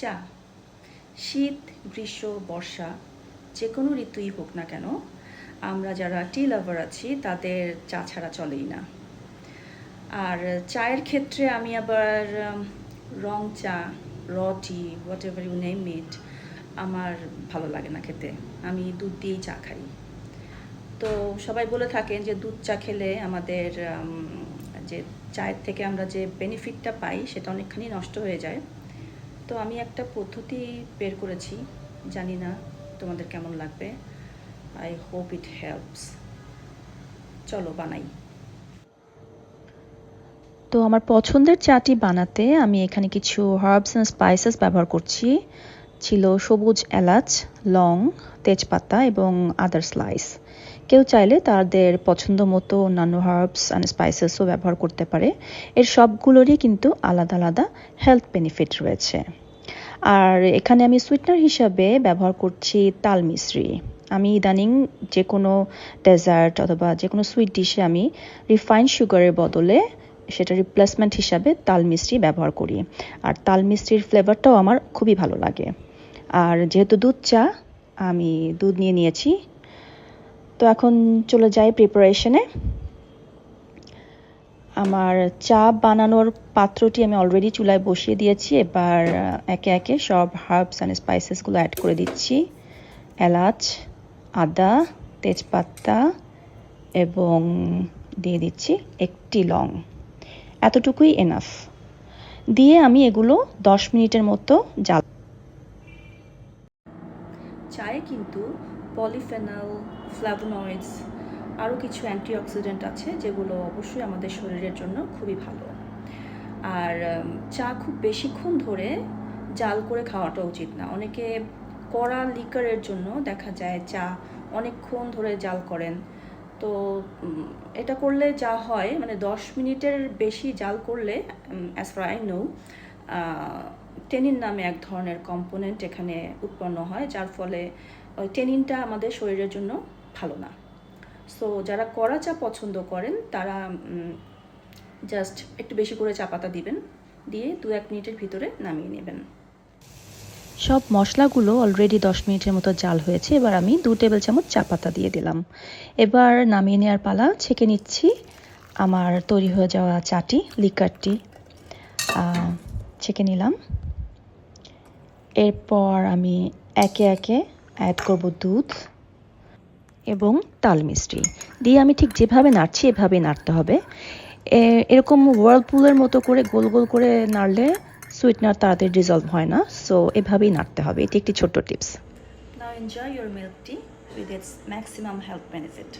চা শীত, গ্রীষ্ম, বর্ষা যে কোনো ঋতুই হোক না কেন, আমরা যারা টি লাভার আছি, তাদের চা ছাড়া চলেই না। আর চায়ের ক্ষেত্রে আমি আবার রং চা, or tea whatever you name it আমার ভালো লাগে না খেতে। আমি দুধ দিয়েই চা খাই। তো সবাই বলে থাকেন যে, দুধ চা খেলে আমাদের যে চায়ের থেকে আমরা যে বেনিফিটটা পাই, সেটা অনেকখানি নষ্ট হয়ে যায়। তো আমি একটা পদ্ধতি বের করেছি, জানি না তোমাদের কেমন লাগবে। আই হোপ ইট হেল্পস চলো, বানাই। তো আমার পছন্দের চাটি বানাতে আমি এখানে কিছু হার্বস অ্যান্ড স্পাইসেস ব্যবহার করছি। ছিল সবুজ এলাচ, লং, তেজপাতা এবং আদার স্লাইস কেউ চাইলে তাদের পছন্দ মতো অন্যান্য হার্বস অ্যান্ড স্পাইসেসও ব্যবহার করতে পারে। এর সবগুলোরই কিন্তু আলাদা আলাদা হেলথ বেনিফিট রয়েছে। আর এখানে আমি সুইটনার হিসাবে ব্যবহার করছি তাল মিশ্রি। আমি ইদানিং যে কোনো ডেজার্ট অথবা যে কোনো সুইট ডিশে আমি রিফাইন্ড সুগারের বদলে সেটা রিপ্লেসমেন্ট হিসাবে তাল মিশ্রি ব্যবহার করি। আর তাল মিষ্টির ফ্লেভারটাও আমার খুবই ভালো লাগে। আর যেহেতু দুধ চা, আমি দুধ নিয়ে নিয়েছি তো এখন চলে যাই প্রিপারেশনে আমার চা বানানোর পাত্রটি আমি অলরেডি চুলায় বসিয়ে দিয়েছি। এবার একে একে সব হার্বস অ্যান্ড স্পাইসেসগুলো অ্যাড করে দিচ্ছি। এলাচ, আদা, তেজপাতা এবং দিয়ে দিচ্ছি একটি লং। এতটুকুই এনাফ দিয়ে আমি এগুলো দশ মিনিটের মতো জাল চায়ে কিন্তু পলিফেনল ফ্ল্যাভোনয়েডস আরও কিছু অ্যান্টিঅক্সিডেন্ট আছে যেগুলো অবশ্যই আমাদের শরীরের জন্য খুবই ভালো। আর চা খুব বেশিক্ষণ ধরে জাল করে খাওয়াটা উচিত না। অনেকে কড়া লিকারের জন্য দেখা যায় চা অনেকক্ষণ ধরে জাল করেন। তো এটা করলে যা হয় মানে দশ মিনিটের বেশি জাল করলে as far I know tannin নামে এক ধরনের কম্পোনেন্ট এখানে উৎপন্ন হয়, যার ফলে ওই টেনিনটা আমাদের শরীরের জন্য ভালো না। সো যারা কড়া চা পছন্দ করেন, তারা জাস্ট একটু বেশি করে চা পাতা দিবেন, দিয়ে দু এক মিনিটের ভিতরে নামিয়ে নেবেন। সব মশলাগুলো অলরেডি দশ মিনিটের মতো জাল হয়েছে, এবার আমি দু টেবিল চামচ চা পাতা দিয়ে দিলাম। এবার নামিয়ে নেওয়ার পালা ছেঁকে নিচ্ছি আমার তৈরি হয়ে যাওয়া চাটি লিকারটি ছেঁকে নিলাম। এরপর আমি একে একে অ্যাড করব দুধ এবং তাল মিষ্টি। দিয়ে আমি ঠিক যেভাবে নাড়ছি, এভাবেই নাড়তে হবে। এরকম ওয়ার্লপুলের মতো করে গোল গোল করে নাড়লে সুইটনার তাড়াতাড়ি ডিজলভ হয় না। সো এভাবেই নাড়তে হবে। এটি একটি ছোট্ট tips now enjoy your milk tea with its maximum health benefit.